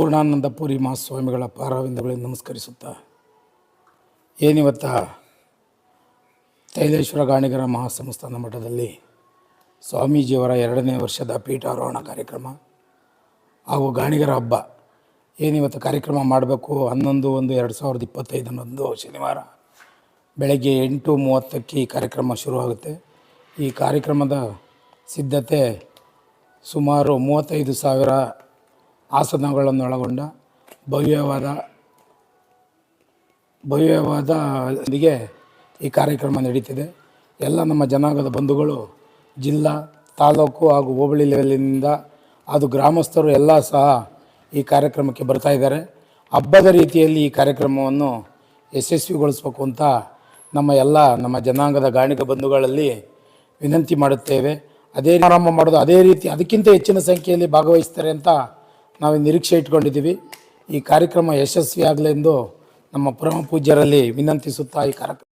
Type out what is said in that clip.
ಪೂರ್ಣಾನಂದ ಪುರಿ ಮಹಾಸ್ವಾಮಿಗಳ ಪಾರಾವಿಂದಗಳಿಗೆ ನಮಸ್ಕರಿಸುತ್ತಾ. ಏನಿವತ್ತ ತೈಲೇಶ್ವರ ಗಾಣಿಗರ ಮಹಾಸಂಸ್ಥಾನ ಮಠದಲ್ಲಿ ಸ್ವಾಮೀಜಿಯವರ ಎರಡನೇ ವರ್ಷದ ಪೀಠಾರೋಹಣ ಕಾರ್ಯಕ್ರಮ ಹಾಗೂ ಗಾಣಿಗರ ಹಬ್ಬ. ಏನಿವತ್ತು ಕಾರ್ಯಕ್ರಮ ಮಾಡಬೇಕು? ಹನ್ನೊಂದು, ಒಂದು, ಎರಡು ಸಾವಿರದ ಇಪ್ಪತ್ತೈದನೊಂದು ಶನಿವಾರ ಬೆಳಗ್ಗೆ ಎಂಟು ಮೂವತ್ತಕ್ಕೆ ಈ ಕಾರ್ಯಕ್ರಮ ಶುರುವಾಗುತ್ತೆ. ಈ ಕಾರ್ಯಕ್ರಮದ ಸಿದ್ಧತೆ ಸುಮಾರು ಮೂವತ್ತೈದು ಸಾವಿರ ಆಸನಗಳನ್ನೊಳಗೊಂಡ ಭವ್ಯವಾದ ಭವ್ಯವಾದ ಇದಿಗೆ ಈ ಕಾರ್ಯಕ್ರಮ ನಡೀತಿದೆ. ಎಲ್ಲ ನಮ್ಮ ಜನಾಂಗದ ಬಂಧುಗಳು ಜಿಲ್ಲಾ, ತಾಲೂಕು ಹಾಗೂ ಹೋಬಳಿ ಲೆವೆಲಿನಿಂದ ಅದು ಗ್ರಾಮಸ್ಥರು ಎಲ್ಲ ಸಹ ಈ ಕಾರ್ಯಕ್ರಮಕ್ಕೆ ಬರ್ತಾ ಇದ್ದಾರೆ. ಹಬ್ಬದ ರೀತಿಯಲ್ಲಿ ಈ ಕಾರ್ಯಕ್ರಮವನ್ನು ಯಶಸ್ವಿಗೊಳಿಸಬೇಕು ಅಂತ ನಮ್ಮ ಎಲ್ಲ ನಮ್ಮ ಜನಾಂಗದ ಗಾಣಿಕ ಬಂಧುಗಳಲ್ಲಿ ವಿನಂತಿ ಮಾಡುತ್ತೇವೆ. ಅದೇ ಆರಂಭ ಮಾಡೋದು ಅದೇ ರೀತಿ ಅದಕ್ಕಿಂತ ಹೆಚ್ಚಿನ ಸಂಖ್ಯೆಯಲ್ಲಿ ಭಾಗವಹಿಸ್ತಾರೆ ಅಂತ ನಾವು ನಿರೀಕ್ಷೆ ಇಟ್ಕೊಂಡಿದ್ದೀವಿ. ಈ ಕಾರ್ಯಕ್ರಮ ಯಶಸ್ವಿಯಾಗಲೆಂದು ನಮ್ಮ ಪರಮ ಪೂಜ್ಯರಲ್ಲಿ ವಿನಂತಿಸುತ್ತಾ ಈ ಕಾರ್ಯಕ್ರಮ